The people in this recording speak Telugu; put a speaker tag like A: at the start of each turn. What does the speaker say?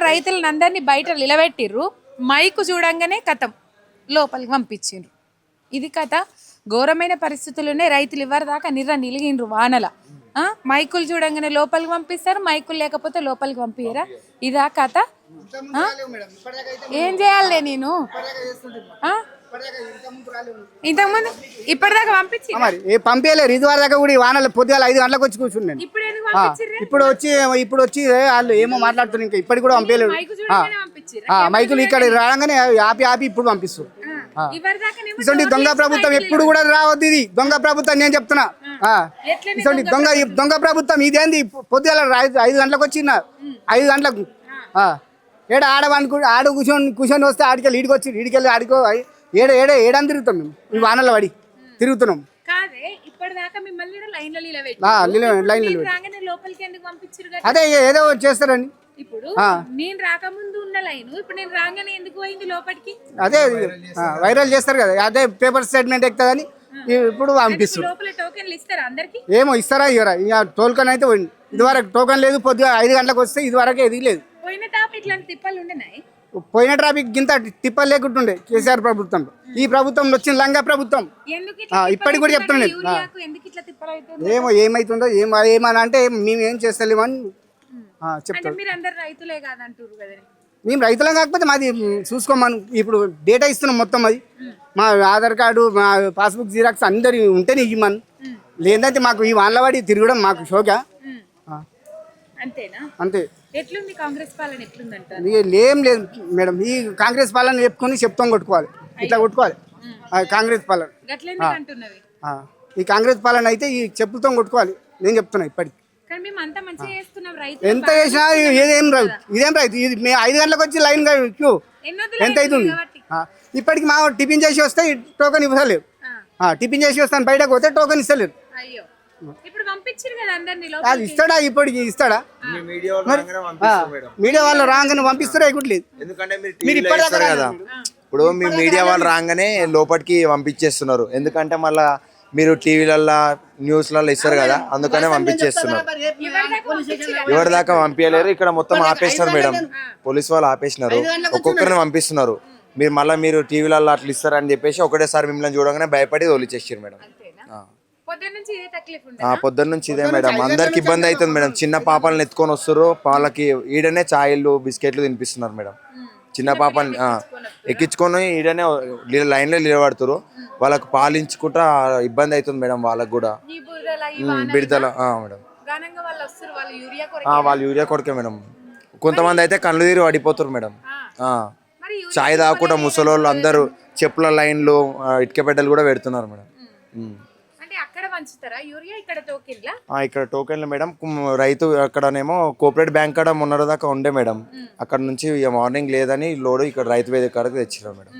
A: రైతులను అందరినీ బయట నిలబెట్టిర్రు. మైకు చూడంగానే కథం. లోపలికి పంపించిండ్రు. ఇది కథ. ఘోరమైన పరిస్థితుల్లోనే రైతులు ఇవ్వరు దాకా నిర్ర నిలిగిండ్రు వానల. ఆ? మైకులు చూడంగానే లోపలికి పంపిస్తారు. మైకులు లేకపోతే లోపలికి పంపించరా ఇదా కథ? ఏం చేయాలి నేను? ఆ? ఇంతకుముందు ఇప్పటిదాకా పంపించి
B: మరి ఏ పంపించలేరు ఇది వరకు దాకా కూడా ఈ వానలు పొద్దుగాల ఐదు గంటలకు వచ్చి కూర్చున్నాను
A: ఇప్పుడు
B: ఇప్పుడు వచ్చి ఇప్పుడు వచ్చి వాళ్ళు ఏమో మాట్లాడుతున్నారు ఇంకా ఇప్పటికి కూడా ఆ, మైకులు ఇక్కడ రాగానే ఆపి ఆపి ఇప్పుడు పంపిస్తారు. ఇటువంటి దొంగ ప్రభుత్వం ఎప్పుడు కూడా రావద్దు ఇది. దొంగ ప్రభుత్వం నేను చెప్తున్నా. ఇటువంటి దొంగ దొంగ ప్రభుత్వం? ఇదేంది? పొద్దుగాల ఐదు గంటలకు వచ్చిన ఐదు గంటలకు. ఏడ ఆడవానికి ఆడ కూర్చొని కూర్చొని వస్తే ఆడికెళ్ళి ఈడికి వచ్చి ఈడికెళ్ళి ఆడికో ఏడ ఏడ ఏడని తిరుగుతాం మేము. ఈ వానల పడి తిరుగుతున్నాం.
A: ఇప్పటిదాకా మిమ్మల్ని. రాగానే లోపలికి ఎందుకు పంపించారు
B: అదే ఏదో చేస్తారని
A: ఇప్పుడు. నేను రాకముందు ఉన్న లైన్ ఇప్పుడు నేను రాగానే ఎందుకు పోయింది లోపలికి?
B: అదే వైరల్ చేస్తారు కదా అదే పేపర్ స్టేట్మెంట్ ఎక్కుతుందని ఇప్పుడు పంపిస్తారు
A: లోపల టోకెన్లు ఇస్తారా అందరికి?
B: ఏమో ఇస్తారా ఇవ్వరా? ఇక టోల్కన్ అయితే పోయింది. ఇదివరకు టోకన్ లేదు పొద్దుగా ఐదు గంటలకు వస్తే ఇదివరకు ఎదిగి లేదు
A: పోయిన ఇట్లాంటి తిప్పలు ఉండనాయి?
B: పోయిన ట్రాఫిక్ గింత తిప్పలు లేకుంటుండే కేసీఆర్ ప్రభుత్వంలో ఈ ప్రభుత్వంలో వచ్చిన లంగా ప్రభుత్వం. ఇప్పటికి కూడా
A: అవుతుంది
B: ఏమో ఏమైతుందో ఏం ఏమని అంటే మేము ఏం చేస్తలేమని
A: కదా
B: మేము రైతులం కాకపోతే మాది చూసుకోమను. ఇప్పుడు డేటా ఇస్తున్నాం మొత్తం అది. మా ఆధార్ కార్డు మా పాస్బుక్ జిరాక్స్ అందరి ఉంటేనే ఇవ్వమను. లేదంటే మాకు ఈ వానలవాడి తిరగడం మాకు షోక
A: అంతేనా?
B: అంతే.
A: ఎట్లుంది కాంగ్రెస్ పాలన
B: ఏం లేదు మేడం. ఈ కాంగ్రెస్ పాలన చెప్పుకొని చెప్తాం కొట్టుకోవాలి. ఇట్లా కొట్టుకోవాలి. కాంగ్రెస్ పాలన. ఈ కాంగ్రెస్ పాలన అయితే ఈ చెప్పులతో కొట్టుకోవాలి. నేను చెప్తున్నా ఇప్పటికి. ఎంత చేసినా ఇది- ఇదేం రైతు ఇదేం రైతు? ఇది మేము ఐదు గంటలకు వచ్చి లైన్ క్యూ ఎంత అవుతుంది? ఇప్పటికి మా టిఫిన్ చేసి వస్తే టోకెన్ ఇవ్వలేరు
A: ఆ,
B: టిఫిన్ చేసి వస్తాను బయటకు పోతే టోకెన్ ఇస్తలేరు
A: అయ్యో. ఇప్పుడు పంపించారు కదా అందరినీ
B: అది
A: లోపలికి
B: ఇస్తాడా? ఇప్పటికి ఇస్తాడా?
C: మీడియా వాళ్ళు రాగానే పంపిస్తారు మేడం.
B: మీడియా వాళ్ళు రాగానే పంపిస్తారా? ఇవ్వట్లేదు
C: ఎందుకంటే మీరు
B: ఇప్పటిదాకా
C: కదా. ఇప్పుడు మీ మీడియా వాళ్ళు రాగానే లోపలికి పంపించేస్తున్నారు. ఎందుకంటే మళ్ళా మీరు టీవీలల్లో న్యూస్లలో ఇస్తారు కదా అందుకనే పంపించేస్తున్నారు. ఎవరి దాకా పంపించలేరు ఇక్కడ మొత్తం ఆపేసినారు మేడం. పోలీస్ వాళ్ళు ఆపేసినారు. ఒక్కొక్కరిని పంపిస్తున్నారు. మీరు మళ్ళీ మీరు టీవీలలో అట్లా ఇస్తారని చెప్పేసి ఒకటేసారి మిమ్మల్ని చూడగానే భయపడి తోలిచేసారు మేడం.
A: పొద్దున్న నుంచి ఇదే తక్లీఫ్ ఉండే
C: ఆ పొద్దున్న నుంచి ఇదే మేడం. అందరికి ఇబ్బంది అవుతుంది మేడం. చిన్న పాపల్ని ఎత్తుకొని వస్తారు. వాళ్ళకి ఈడనే చాయలు బిస్కెట్లు తినిపిస్తున్నారు మేడం. చిన్న పాపని ఎక్కించుకొని ఈడనే లీ- లైన్లో నిలబడుతారు. వాళ్ళకి పాలించుకుంటా ఇబ్బంది అవుతుంది మేడం వాళ్ళకి కూడా. బిడతల ఆ, మేడం.
A: వాళ్ళు వస్తారు వాళ్ళు యూరియా కొరకు
C: ఆ, వాళ్ళు యూరియా కొరకే మేడం. కొంతమంది అయితే కళ్ళు తీరి పడిపోతారు మేడం. ఆ.
A: మరి యూరియా
C: చాయ్ తాగకుండా ముసలోళ్ళు అందరూ చెప్పుల లైన్లు ఇటుక పెట్టెలు కూడా పెడుతున్నారు మేడం.
A: అక్కడ పంచుతారా? యూరియా ఇక్కడ టోకెన్లా?
C: ఇక్కడ టోకెన్లు మేడం. రైతు అక్కడనేమో కోఆపరేట్ బ్యాంక్ కాడ మొన్నటి దాకా ఉండే మేడం. అక్కడ నుంచి మార్నింగ్ లేదని లోడు ఇక్కడ రైతు వేదిక కాడకి తెచ్చినారు మేడం.